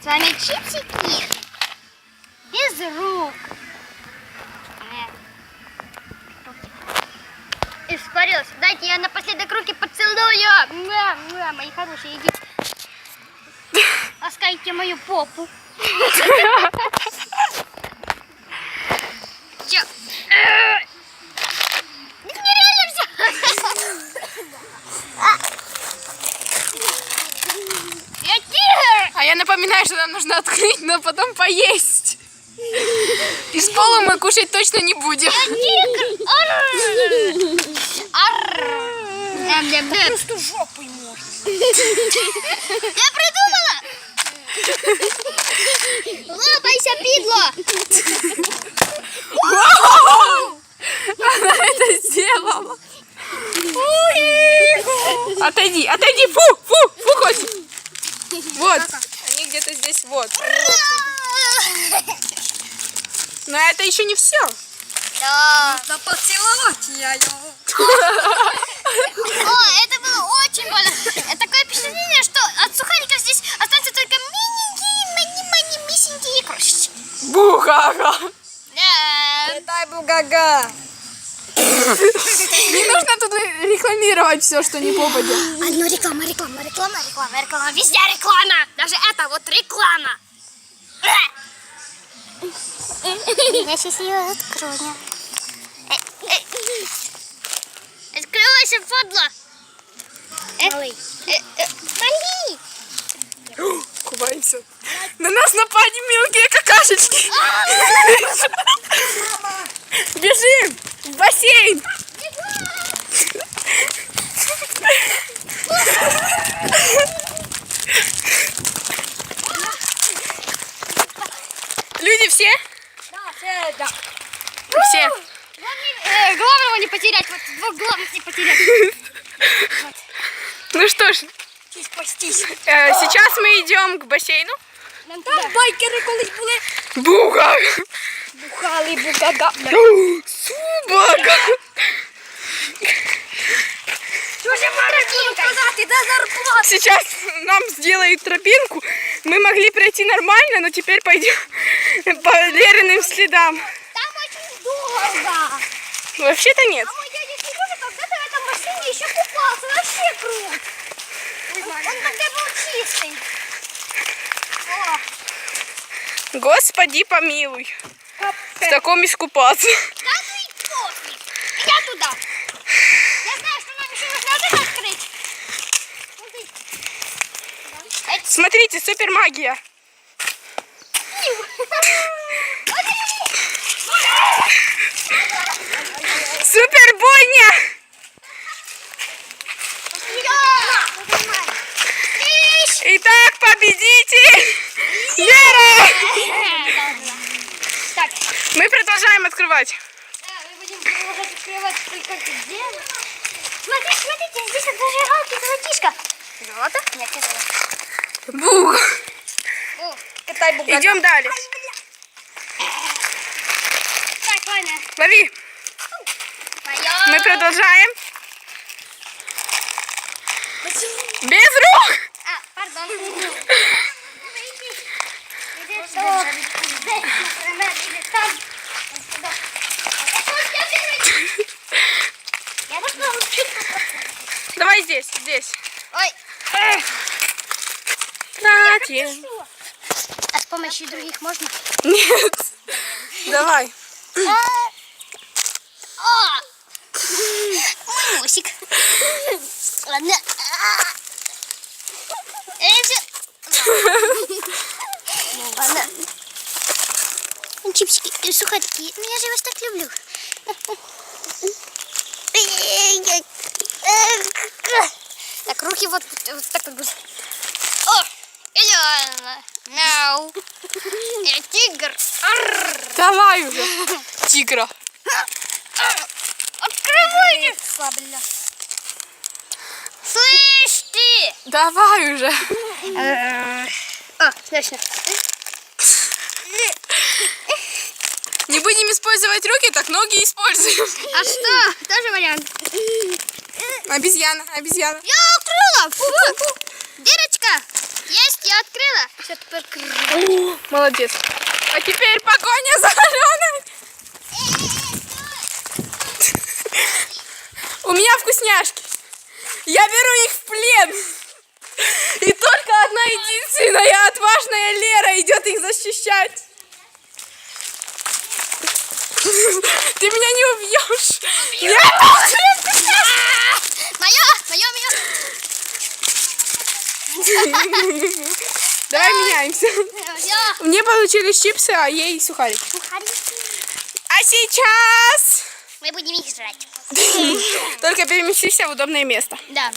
С вами чипсики. Без рук. Э. Испарилась. Дайте я напоследок руки поцелую. Муа, муа, мои хорошие, идите. Ласкайте мою попу. Чё? Э. Это нереально все. Я тигр. А я напоминаю, что нам нужно открыть, но потом поесть. Из пола мы кушать точно не будем. Тигр! Эм, эм, эм. Просто жопой можно. Я придумала! Лопайся, пидло! Она это сделала. Отойди, отойди, фу, фу, хоть. Вот, они где-то здесь, вот. Но это еще не все. Да. Да поцеловать я его. О, это было очень больно. Это такое впечатление, что от сухариков здесь останутся только миленькие, мани-мани, мисенькие крошечки. Бухара. Да. Дай бугага. Не нужно тут рекламировать все, что не попадет. Одну реклама, реклама, реклама, реклама, реклама. Везде реклама. Даже это вот реклама. Я сейчас ее открою. Открывайся, падла. Малый. Малый. Купаемся. На нас напали мелкие какашечки. Бежим в бассейн. Люди все? Да. Все. Э, главного не потерять, вот двух главных не потерять. Ну что ж, Спастись. э, идем к бассейну. Там туда. байкери колись були. Буга! Бухали де зарплата? Сейчас нам сделают тропинку. Мы могли пройти нормально, но теперь пойдем по Лериным следам. Там очень дорого. Вообще-то нет. А мой дядя Сережа когда-то в этом бассейне еще купался. Вообще круто. Он тогда был чистый. О, Господи помилуй. В таком искупаться. да ну и. Я туда. Я знаю, что нам еще нужно вот открыть. Это Смотрите, супер магия. Супер бойня! Победитель! Лера! Так, Мы продолжаем открывать. да, мы будем продолжать открывать только где. Смотрите, смотрите, здесь зажигалки золотишко. Золото? Нет, не золото. Бух. О, Китай бугага. Идем далее. так, ладно. Лови. Моё. Мы продолжаем. Без Давай здесь, здесь. Ой. Кстати. А с помощью других можно? Нет. Давай. О! Мой носик. Ладно. Эй, всё. Ну, Ладно. Чипсики, э, сухарики. Ну, я же вас так люблю. Так, руки вот, вот так вот. О, идеально. Нау. Я тигр. Арр. Давай уже. Тигра. Открывай! Бля. Слышь ты! Давай уже. А, точно. Не будем использовать руки, так ноги используем. А что? Тоже вариант. Обезьяна, обезьяна. Я открыла! Фу, фу, фу. Дырочка! Есть, я открыла. Все, теперь. Молодец. А теперь погоня за Аленой. У меня вкусняшки. Я беру их в плен. И только одна единственная отважная Лера идет их защищать. Ты меня не убьешь. Я получаю вкусняшки. Мое, мое, мое. Давай меняемся. Мое. Мне получились чипсы, а ей сухарики. Сухарики. А сейчас Мы будем их жрать. только переместимся в удобное место. Да.